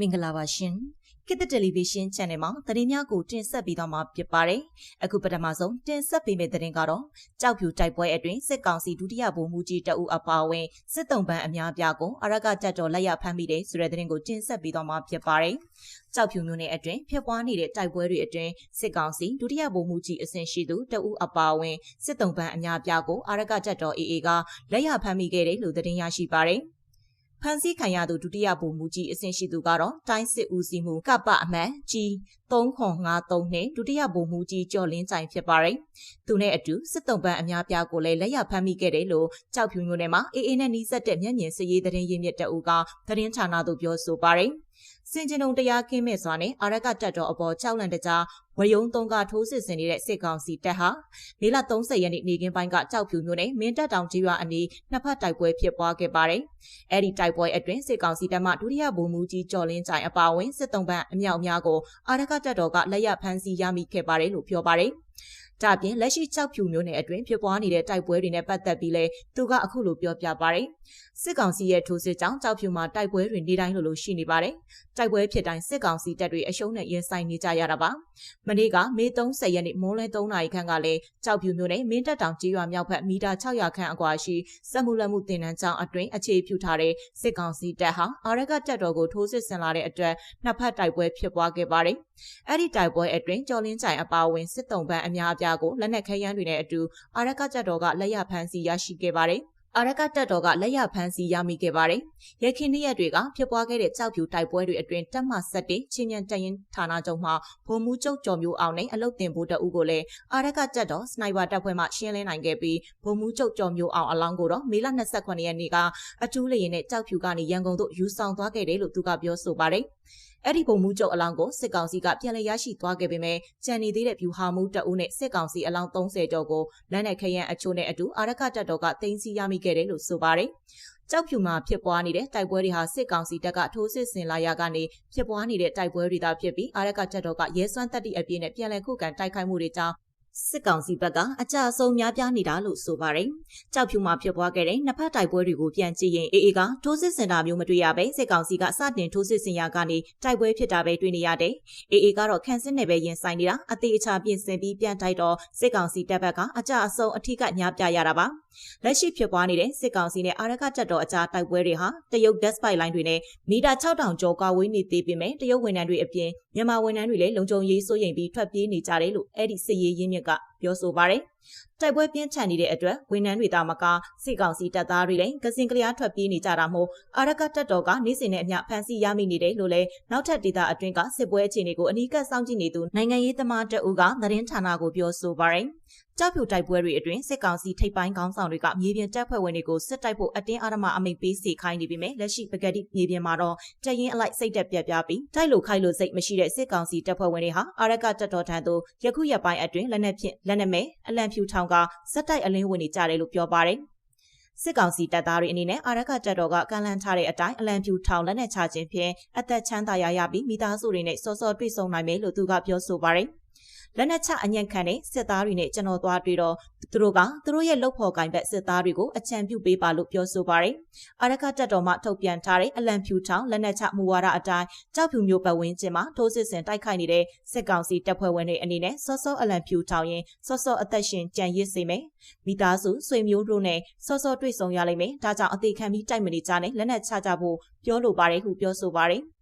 မင်္ဂလာပါရှင်ခေတ်တယ်လီဗီရှင်း channel မှာသတင်းများကိုတင်ဆက်ပေးသွားမှာဖြစ်ပါတယ်အခုပထမဆုံးတင်ဆက်ပေးမယ့်သတင်းကတော့ကြောက်ဖြူတိုက်ပွဲအတွင်းစစ်ကောင်စီဒုတိယဗိုလ်မှူးကြီးတအူအပါအဝင်စစ်တုံးပန်းအများပြားကိုအရကကြက်တော်လက်ရဖမ်းမိတယ်ဆိုတဲ့သတင်းကိုတင်ဆက်ပေးသွားမှာဖြစ်ပါတယ်ကြောက်ဖြူမျိုးနယ်အတွင်းဖြစ်ပွားနေတဲ့တိုက်ပွဲတွေအတွင်းစစ်ကောင်စီဒုတိယဗိုလ်မှူးကြီးအဆင့်ရှိသူတအူအပါအဝင်စစ်တုံးပန်းအများပြားကိုအရကကြက်တော် AA ကလက်ရဖမ်းမိခဲ့တယ်လို့သတင်းရရှိပါတယ် ဖန်ဆီးခံရသူဒုတိယဗိုလ်မှူးကြီးအဆင့်ရှိသူကတော့တိုင်းစစ်ဦးစီးမှုကပအမတ်ကြီး3953နဲ့ဒုတိယဗိုလ်မှူးကြီးကျော်လင်းကြိုင်ဖြစ်ပါတယ်။သူနဲ့အတူစစ်တုံးပန်းအများပြားကိုလည်းလက်ရဖမ်းမိခဲ့တယ်လို့ကြောက်ဖြူမျိုးနယ်မှာအေးအေးနဲ့နီးစပ်တဲ့မျက်မြင်စည်ရေးသတင်းရင်းမြစ်တအူကသတင်းဌာနသို့ပြောဆိုပါတယ်။ စင်ကျင်ုံတရားကင်းမဲ့စွာနဲ့အာရကတက်တော်အပေါ်ကြောက်လန့်တကြားဝယုံသုံးကထိုးစစ်ဆင်နေတဲ့စစ်ကောင်စီတပ်ဟာမေလ30ရက်နေ့နေ့ကင်းပိုင်းကကြောက်ဖြူမျိုးနဲ့မင်းတပ်တောင်ကြီးရွာအနီးနှစ်ဖက်တိုက်ပွဲဖြစ်ပွားခဲ့ပါတယ်။အဲဒီတိုက်ပွဲအတွင်းစစ်ကောင်စီတပ်မှဒုတိယဗိုလ်မှူးကြီးကျော်လင်းကြိုင်အပါအဝင်စစ်တုံးပန်းအမြောက်အများကိုအာရကတက်တော်ကလက်ရဖမ်းဆီးရမိခဲ့ပါတယ်လို့ပြောပါတယ်။ ဒါပြင်လက်ရှိကြောက်ဖြူမျိုးနယ်အတွင်းဖြစ်ပွားနေတဲ့တိုက်ပွဲတွေနဲ့ပတ်သက်ပြီးလဲသူကအခုလိုပြောပြပါတယ်။စစ်ကောင်စီရဲ့ထိုးစစ်ကြောင့်ကြောက်ဖြူမှာတိုက်ပွဲတွေနေတိုင်းလိုလိုရှိနေပါတယ်။တိုက်ပွဲဖြစ်တိုင်းစစ်ကောင်စီတပ်တွေအရှုံးနဲ့ရင်ဆိုင်နေကြရတာပါ။မနေ့ကမေ30ရက်နေ့မိုးလင်း3နာရီခန့်ကလည်းကြောက်ဖြူမျိုးနယ်မင်းတပ်တောင်ကြီးရွာမြောက်ဘက်မီတာ600ခန့်အကွာရှိစက်မှုလက်မှုတင်နန်းကျောင်းအတွင်းအခြေပြုထားတဲ့စစ်ကောင်စီတပ်ဟာအာရကတပ်တော်ကိုထိုးစစ်ဆင်လာတဲ့အတွက်နှစ်ဖက်တိုက်ပွဲဖြစ်ပွားခဲ့ပါတယ်။ အဲ့ဒီတိုက်ပွဲအတွင်းကျော်လင်းချိုင်အပါအဝင်စစ်တုံးပန်းအများအပြားကိုလက်နက်ခဲယမ်းတွေနဲ့အတူအာရကကြက်တော်ကလက်ရဖမ်းဆီးရရှိခဲ့ပါတယ်။အာရကတက်တော်ကလက်ရဖမ်းဆီးရမိခဲ့ပါတယ်။ရခင်နေ့ရက်တွေကဖြစ်ပွားခဲ့တဲ့ကြောက်ဖြူတိုက်ပွဲတွေအတွင်းတက်မှဆက်တဲ့ချင်းညံတရင်ဌာနချုပ်မှဗိုလ်မှူးချုပ်ကျော်မျိုးအောင်နဲ့အလုတ်တင်ဗိုလ်တအုပ်ကိုလည်းအာရကတက်တော်စနိုက်ပါတပ်ဖွဲ့မှရှင်းလင်းနိုင်ခဲ့ပြီးဗိုလ်မှူးချုပ်ကျော်မျိုးအောင်အလောင်းကိုတော့မေလ29ရက်နေ့ကအထူးလေရင်နဲ့ကြောက်ဖြူကနေရန်ကုန်သို့ယူဆောင်သွားခဲ့တယ်လို့သူကပြောဆိုပါတယ်။ အဲ့ဒီပုံမှုချုပ်အလောင်းကိုစစ်ကောင်စီကပြန်လည်ရရှိသွားခဲ့ပေမဲ့ကြံနေသေးတဲ့ဖြူဟာမှုတအုပ်နဲ့စစ်ကောင်စီအလောင်း30ကျော်ကိုလက်နက်ခရမ်းအချို့နဲ့အတူအာရကတပ်တော်ကတင်စီရမိခဲ့တယ်လို့ဆိုပါတယ်။ကြောက်ဖြူမှာဖြစ်ပွားနေတဲ့တိုက်ပွဲတွေဟာစစ်ကောင်စီတပ်ကထိုးစစ်ဆင်လာရာကနေဖြစ်ပွားနေတဲ့တိုက်ပွဲတွေသာဖြစ်ပြီးအာရကတပ်တော်ကရဲစွမ်းတပ်တိအပြည့်နဲ့ပြန်လည်ခုခံတိုက်ခိုက်မှုတွေကြောင့် စစ်ကောင်စီဘက်ကအကြအဆုံးများပြားနေတာလို့ဆိုပါတယ်။ကြောက်ဖြူမှာဖြစ်ပွားခဲ့တဲ့နှစ်ဖက်တိုက်ပွဲတွေကိုပြန်ကြည့်ရင်အေအေကထိုးစစ်စင်တာမျိုးမတွေ့ရပဲစစ်ကောင်စီကစတင်ထိုးစစ်စင်ရာကနေတိုက်ပွဲဖြစ်တာပဲတွေ့နေရတယ်။အေအေကတော့ခန့်စစ်နယ်ပဲရင်ဆိုင်နေတာအသေးအချာပြင်ဆင်ပြီးပြန်တိုက်တော့စစ်ကောင်စီတပ်ဘက်ကအကြအဆုံးအထိကညားပြရတာပါ။လက်ရှိဖြစ်ပွားနေတဲ့စစ်ကောင်စီနဲ့အာရကတပ်တော်အကြားတိုက်ပွဲတွေဟာတရုတ် despite line တွေနဲ့မီတာ6000ကျော်ကွာဝေးနေသေးပေမဲ့တရုတ်ဝန်ထမ်းတွေအပြင်မြန်မာဝန်ထမ်းတွေလည်းလုံခြုံရေးစိုးရိမ်ပြီးထွက်ပြေးနေကြတယ်လို့အဲ့ဒီစစ်ရေးရင်းမြစ်က ပြောဆိုပါတယ်။တိုက်ပွဲပြင်းထန်နေတဲ့အတွက်ဝန်ထမ်းတွေတာမကစစ်ကောင်စီတပ်သားတွေလည်းကစင်ကလျားထွက်ပြေးနေကြတာမို့အာရကတပ်တော်ကနေ့စဉ်နဲ့အမျှဖမ်းဆီးရမိနေတယ်လို့လည်းနောက်ထပ်ဒေသအတွင်းကစစ်ပွဲအခြေအနေကိုအနီးကပ်စောင့်ကြည့်နေသူနိုင်ငံရေးသမားတအူးကသတင်းဌာနကိုပြောဆိုပါတယ်။ကြောက်ဖြူတိုက်ပွဲတွေအတွင်းစစ်ကောင်စီထိပ်ပိုင်းခေါင်းဆောင်တွေကမြေပြင်တပ်ဖွဲ့ဝင်တွေကိုစစ်တိုက်ဖို့အတင်းအဓမ္မအမိန့်ပေးစီခိုင်းနေပြီမဲ့လက်ရှိပကတိမြေပြင်မှာတော့တရင်အလိုက်စိတ်တက်ပြက်ပြပြီးတိုက်လို့ခိုက်လို့စိတ်မရှိတဲ့စစ်ကောင်စီတပ်ဖွဲ့ဝင်တွေဟာအာရကတပ်တော်ထံသို့ယခုရက်ပိုင်းအတွင်းလက်နက်ဖြင့်လက်နက်မဲအလံဖြူထောင်ကစက်တိုက်အလင်းဝင်နေကြတယ်လို့ပြောပါတယ်စစ်ကောင်စီတပ်သားတွေအနေနဲ့အာရကတပ်တော်ကကန့်လန့်ထားတဲ့အတိုင်းအလံဖြူထောင်လက်နက်ချခြင်းဖြင့်အသက်ချမ်းသာရရပြီးမိသားစုတွေနဲ့စောစောတွေ့ဆုံနိုင်မယ်လို့သူကပြောဆိုပါတယ်။ လက်နက်ချအညံ့ခံတဲ့စစ်သားတွေနဲ့ကျွန်တော်သွားတွေ့တော့သူတို့ကသူတို့ရဲ့လုပ်ဖော်ကိုင်ဘက်စစ်သားတွေကိုအကြံပြုပေးပါလို့ပြောဆိုပါတယ်။အာရခတက်တော်မှထုတ်ပြန်ထားတဲ့အလံဖြူထောင်လက်နက်ချမူဝါဒအတိုင်းကြောက်ဖြူမျိုးပတ်ဝန်းကျင်မှာထိုးစစ်ဆင်တိုက်ခိုက်နေတဲ့စစ်ကောင်စီတပ်ဖွဲ့ဝင်တွေအနေနဲ့စောစောအလံဖြူထောင်ရင်စောစောအသက်ရှင်ကြံရစ်စေမယ်။မိသားစုဆွေမျိုးတို့နဲ့စောစောတွေ့ဆုံရလိမ့်မယ်။ဒါကြောင့်အသေးခံပြီးတိုက်မနေကြနဲ့လက်နက်ချကြဖို့ပြောလိုပါတယ်ဟုပြောဆိုပါတယ်။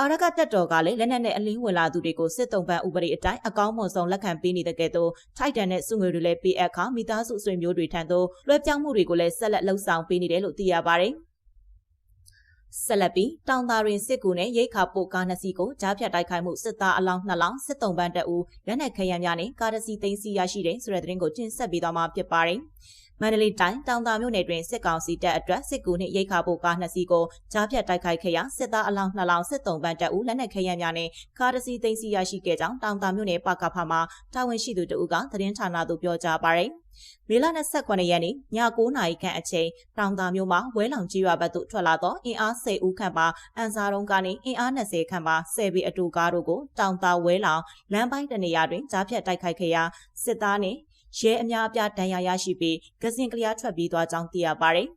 အာရကတက်တော်ကလည်းလက်နက်နဲ့အလင်းဝင်လာသူတွေကိုစစ်တုံးပန်းဥပဒေအတိုင်းအကောင်းမွန်ဆုံးလက်ခံပေးနေတဲ့ကဲ့သို့ထိုက်တန်တဲ့စုငွေတွေလည်းပေးအပ်ခါမိသားစုဆွေမျိုးတွေထံသို့လွှဲပြောင်းမှုတွေကိုလည်းဆက်လက်လှုပ်ဆောင်ပေးနေတယ်လို့သိရပါတယ်။ဆက်လက်ပြီးတောင်သားရင်စစ်ကူနဲ့ရိတ်ခါပို့ကားနှစ်စီးကိုကြားဖြတ်တိုက်ခိုက်မှုစစ်သားအလောင်းနှစ်လောင်းစစ်တုံးပန်းတပ်ဦးလက်နက်ခရမ်းများနဲ့ကားတစ်စီးသိမ်းဆည်းရရှိတဲ့ဆိုတဲ့သတင်းကိုတင်ဆက်ပေးသွားမှာဖြစ်ပါတယ်။ မန္တလေးတိုင်းတောင်သာမြို့နယ်တွင်စစ်ကောင်စီတပ်အတွက်စစ်ကူနှင့်ရိတ်ခါဖို့ကားနှစ်စီးကိုကြားဖြတ်တိုက်ခိုက်ခဲ့ရာစစ်သားအလောင်းနှစ်လောင်းစစ်တုံးပန်းတပ်ဦးလက်နက်ခဲယမ်းများနှင့်ကားတစ်စီးသိမ်းဆည်းရရှိခဲ့ကြောင်းတောင်သာမြို့နယ်ပကဖမှတာဝန်ရှိသူတဦးကသတင်းဌာနသို့ပြောကြားပါရယ်မေလ29ရက်နေ့ည9နာရီခန့်အချိန်တောင်သာမြို့မှာဝဲလောင်ကြီးရွာဘက်သို့ထွက်လာသောအင်အား10ဦးခန့်ပါအန်စာရုံးကနေအင်အား20ခန့်ပါ10ဘီအတူကားတို့ကိုတောင်သာဝဲလောင်လမ်းပိုင်းတနေရာတွင်ကြားဖြတ်တိုက်ခိုက်ခဲ့ရာစစ်သားနှင့် ရဲအများအပြားဒဏ်ရာရရှိပြီးကစင်ကလျားထွက်ပြေးသွားကြောင်းသိရပါတယ်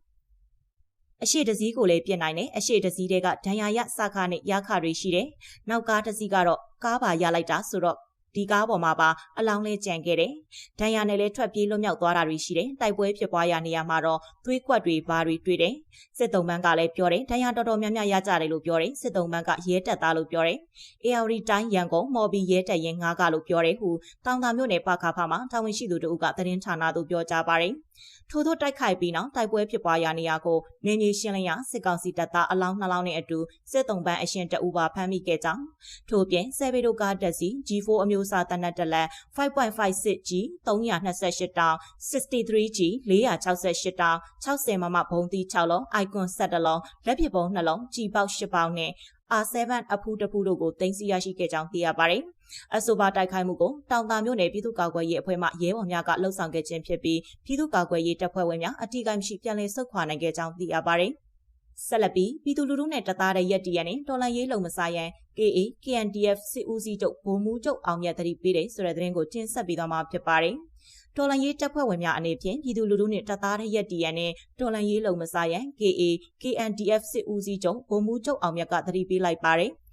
အရှိတစည်းကိုလည်းပြင်နိုင်တယ်အရှိတစည်းတွေကဒဏ်ရာရစခနဲ့ရခတွေရှိတယ်နောက်ကားတစ်စီးကတော့ကားပါရလိုက်တာဆိုတော့ ဒီကားပေါ်မှာပါအလောင်းလေးကြံခဲ့တယ်။ဒဏ်ရာနဲ့လည်းထွက်ပြေးလွတ်မြောက်သွားတာတွေရှိတယ်။တိုက်ပွဲဖြစ်ပွားရာနေရာမှာတော့သွေးကွက်တွေဘာတွေတွေ့တယ်။စစ်တုံးဘန်းကလည်းပြောတယ်။ဒဏ်ရာတော်တော်များများရကြတယ်လို့ပြောတယ်။စစ်တုံးဘန်းကရဲတက်သားလို့ပြောတယ်။ AR တိုင်းရန်ကုန်မော်ဘီရဲတက်ရင်ငါးကလို့ပြောတယ်ဟုတောင်တာမြို့နယ်ပခဖမှာတာဝန်ရှိသူတို့ကသတင်းဌာနသို့ပြောကြားပါတယ်။ ထို့သောတိုက်ခိုက်ပြီးနောက်တိုက်ပွဲဖြစ်ပွားရာနေရာကိုနေမြေရှင်းလင်းရာစစ်ကောင်စီတပ်သားအလောင်းနှလောင်းနဲ့အတူစစ်တုံးပန်းအရှင်တအူပါဖမ်းမိခဲ့ကြောင်းထို့ပြင်ဆယ်ဗီဒိုကားတက်စီ G4 အမျိုးအစားတနက်တလက် 5.56G 328တောင် 63G 468တောင်60မမဘုံသီး6လုံး icon 7လုံးလက်ပစ်ပုံး2လုံးကြီးပေါက်10ပေါက်နဲ့ R7 အဖူးတဖူးတို့ကိုတင်စီရရှိခဲ့ကြောင်းသိရပါတယ်။အဆိုပါတိုက်ခိုက်မှုကိုတောင်တာမြို့နယ်ပြည်သူ့ကာကွယ်ရေးအဖွဲ့မှရဲဘော်များကလှုပ်ဆောင်ခဲ့ခြင်းဖြစ်ပြီးပြည်သူ့ကာကွယ်ရေးတပ်ဖွဲ့ဝင်များအထူးကိမရှိပြန်လည်ဆုတ်ခွာနိုင်ခဲ့ကြောင်းသိရပါတယ်။ဆက်လက်ပြီးပြည်သူလူထုနဲ့တသားတဲ့ရက်တီရနဲ့တော်လန်ရေးလုံမစားရန် KA KNDF စစ်ဦးစီးချုပ်ဗိုလ်မှူးချုပ်အောင်မြတ်တတိပေးတဲ့ဆိုတဲ့သတင်းကိုတင်ဆက်ပေးသွားမှာဖြစ်ပါတယ်။ တော်လန်ရေးတပ်ဖွဲ့ဝင်များအနေဖြင့်ပြည်သူလူထုနှင့်တပ်သားရက်တီရန်နှင့်တော်လန်ရေးလုံမစားရန် KA KNDF စစ်ဦးစီးချုပ်ဗိုလ်မှူးချုပ်အောင်မြတ်ကသတိပေးလိုက်ပါတယ်။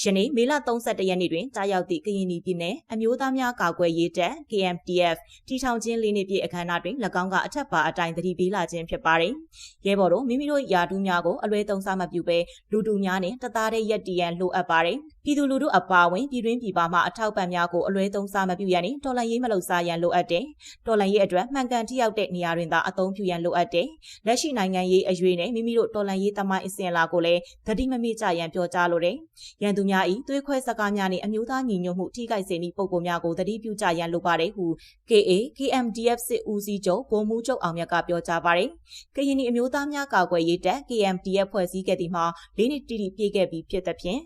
ယနေ့မေလ31ရက်နေ့တွင်တာရောက်သည့်ကရင်ပြည်နယ်အမျိုးသားများကာကွယ်ရေးတပ် KMTF တီထောင်ခြင်းလေးနှစ်ပြည့်အခမ်းအနားတွင်၎င်းကအထက်ပါအတိုင်းသတိပေးလာခြင်းဖြစ်ပါတယ်။ရဲဘော်တို့မိမိတို့ယာတူးများကိုအလွဲသုံးစားမပြုဘဲလူတူများနှင့်တသားတဲ့ရက်တီရန်လိုအပ်ပါတယ်။ပြည်သူလူထုအပါအဝင်ပြည်တွင်းပြည်ပမှအထောက်ပံ့များကိုအလွဲသုံးစားမပြုရန်နှင့်တော်လှန်ရေးမလုပ်စားရန်လိုအပ်တယ်။တော်လှန်ရေးအတွက်မှန်ကန်ထိရောက်တဲ့နေရာတွင်သာအသုံးပြုရန်လိုအပ်တယ်။လက်ရှိနိုင်ငံရေးအရွေးနဲ့မိမိတို့တော်လှန်ရေးသမိုင်းအစဉ်အလာကိုလည်းသတိမမေ့ကြရန်ပြောကြားလိုတယ်။ရန်သူများ၏သွေးခွဲစကားများနှင့်အမျိုးသားညီညွတ်မှုထိခိုက်စေမည့်ပုံပုံများကိုသတိပြုကြရန်လိုပါတယ်ဟု KA KMDF စစ်ဦးစီးချုပ်ဗိုလ်မှူးချုပ်အောင်မြတ်ကပြောကြားပါတယ်။ကရင်နီအမျိုးသားများကာကွယ်ရေးတပ် KMDF ဖွဲ့စည်းခဲ့သည်မှာ၄နှစ်တိတိပြည့်ခဲ့ပြီးဖြစ်သဖြင့်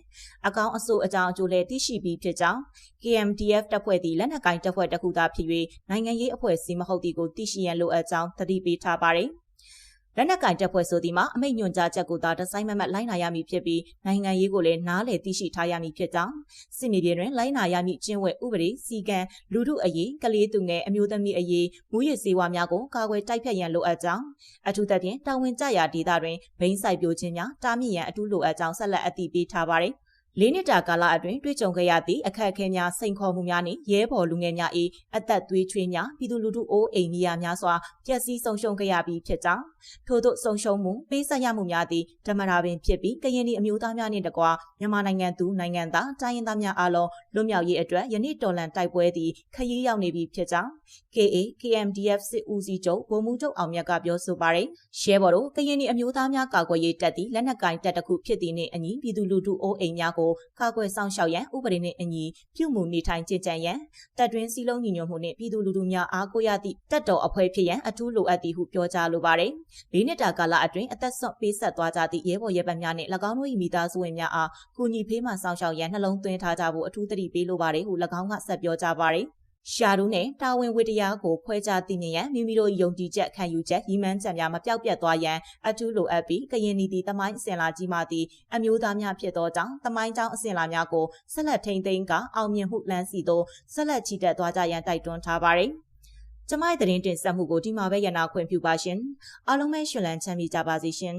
အကောင်အဆိုးအကြောင်းအကျိုးလည်းသိရှိပြီးဖြစ်ကြောင်း KMDF တပ်ဖွဲ့သည်လက်နက်ကိုင်တပ်ဖွဲ့တစ်ခုသာဖြစ်၍နိုင်ငံရေးအဖွဲ့အစည်းမဟုတ်သည်ကိုသိရှိရန်လိုအပ်ကြောင်းသတိပေးထားပါတယ်။ လက်နက်ကင်တပ်ဖွဲ့ဆိုသည်မှာအမိန့်ညွှန်ကြားချက်ကိုသာဒီဇိုင်းမမတ်လိုက်နာရမည်ဖြစ်ပြီးနိုင်ငံရေးကိုလည်းနားလည်သိရှိထားရမည်ဖြစ်ကြောင်းစစ်မြေပြင်တွင်လိုက်နာရမည်ကျင့်ဝတ်ဥပဒေစီကံလူထုအရေးကလေးသူငယ်အမျိုးသမီးအရေးမူရစ်စေဝါများကိုကာကွယ်တိုက်ဖျက်ရန်လိုအပ်ကြောင်းအထူးသဖြင့်တာဝန်ကျရာဒေသတွင်ဘိန်းဆိုင်ပြိုခြင်းများတားမြစ်ရန်အထူးလိုအပ်ကြောင်းဆက်လက်အတည်ပြုထားပါသည် လေးနှစ်တာကာလအတွင်းတွေ့ကြုံခဲ့ရသည့်အခက်အခဲများစိန်ခေါ်မှုများနှင့်ရဲဘော်လူငယ်များ၏အသက်သွေးချွေးများပြည်သူလူထုအိုးအိမ်နေရာများစွာပျက်စီးဆုံးရှုံးခဲ့ရပြီးဖြစ်ကြောင်းထို့သို့ဆုံးရှုံးမှုပေးဆက်ရမှုများသည့်ဓမ္မရာပင်ဖြစ်ပြီးကရင်ပြည်အမျိုးသားများနှင့်တကွာမြန်မာနိုင်ငံသူနိုင်ငံသားတိုင်းရင်းသားများအားလုံးလွတ်မြောက်ရေးအတွက်ယနေ့တော်လှန်တိုက်ပွဲသည်ခရီးရောက်နေပြီဖြစ်ကြောင်း KA KMDF စစ်ဦးစီးချုပ်ဗိုလ်မှူးချုပ်အောင်မြတ်ကပြောဆိုပါတယ်ရဲဘော်တို့ကရင်ပြည်အမျိုးသားများကာကွယ်ရေးတပ်သည်လက်နက်ကင်တပ်တစ်ခုဖြစ်သည့်နှင့်အညီပြည်သူလူထုအိုးအိမ်များကိုကာကွယ်ဆောင်ရှောက်ရန်ဥပဒေနှင့်အညီပြုမှုနေထိုင်ကြင်ကြံရန်တပ်တွင်းစည်းလုံးညီညွတ်မှုနှင့်ပြည်သူလူထုများအားကိုးရသည့်တပ်တော်အဖွဲ့ဖြစ်ရန်အထူးလိုအပ်သည်ဟုပြောကြားလိုပါတယ်။လေးနှစ်တာကာလအတွင်းအသက်ဆုံးပေးဆက်သွားကြသည့်ရဲဘော်ရဲဘက်များနှင့်၎င်းတို့၏မိသားစုဝင်များအားကူညီဖေးမှဆောင်ရှောက်ရန်နှလုံးသွင်းထားကြဖို့အထူးသတိပေးလိုပါတယ်ဟု၎င်းကဆက်ပြောကြားပါတယ်။ ရှာတို့နဲ့တာဝန်ဝတ္တရားကိုခွဲခြားသိမြင်ရန်မိမိတို့ယုံကြည်ချက်ခံယူချက်ရည်မှန်းချက်များမပြောက်ပြတ်သွားရန်အထူးလိုအပ်ပြီးကရင်နီတီတမိုင်းအစဉ်လာကြီးမှသည့်အမျိုးသားများဖြစ်သောကြောင့်တမိုင်းကြောင်းအစဉ်လာများကိုဆက်လက်ထိန်းသိမ်းကအောင်မြင်မှုလမ်းစီသို့ဆက်လက်ချီတက်သွားကြရန်တိုက်တွန်းထားပါသည်ကျမရဲ့သတင်းတင်ဆက်မှုကိုဒီမှာပဲရနာခွင့်ပြုပါရှင်အားလုံးပဲရှင်လန်းချမ်းမြေကြပါစေရှင်